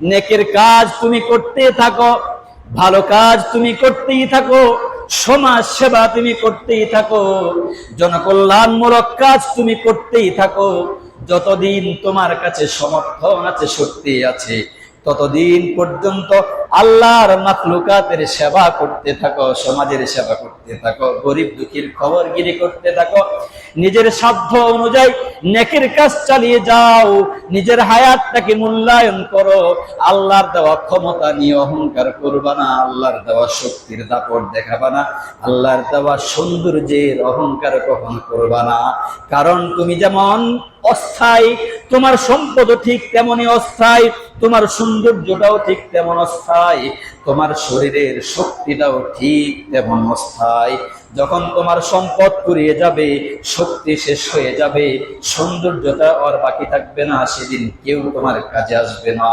নেকের কাজ তুমি করতে থাকো, ভালো কাজ তুমি করতেই থাকো, সমাজ সেবা তুমি করতেই থাকো, জনকল্যাণমূলক কাজ তুমি করতেই থাকো, যতদিন তোমার কাছে সমর্থন আছে, শক্তি আছে ততদিন পর্যন্ত আল্লাহর মাখলুকাতের সেবা করতে থাকো, সমাজের সেবা করতে থাকো, গরিব দুঃখীর খবর গিরি করতে থাকো। নিজের সাধ্য অনুযায়ী নেকের কাজ চালিয়ে যাও, নিজের হায়াতটাকে মূল্যায়ন করো। আল্লাহর দেওয়া ক্ষমতা নিয়ে অহংকার করবা না, আল্লাহর দেওয়া শক্তির দাপট দেখাবা না, আল্লাহর দেওয়া সৌন্দর্যের অহংকার কখনো করবা না। কারণ তুমি যেমন অস্থায়ী তোমার সম্পদও ঠিক তেমনই অস্থায়ী, তোমার সৌন্দর্যটাও ঠিক তেমন অস্থায়ী, তোমার শরীরের শক্তিটাও ঠিক তেমন অস্থায়ী। যখন তোমার সম্পদ কুড়িয়ে যাবে, শক্তি শেষ হয়ে যাবে সৌন্দর্যটা আর বাকি থাকবে না, সেদিন কেউ তোমার কাজে আসবে না।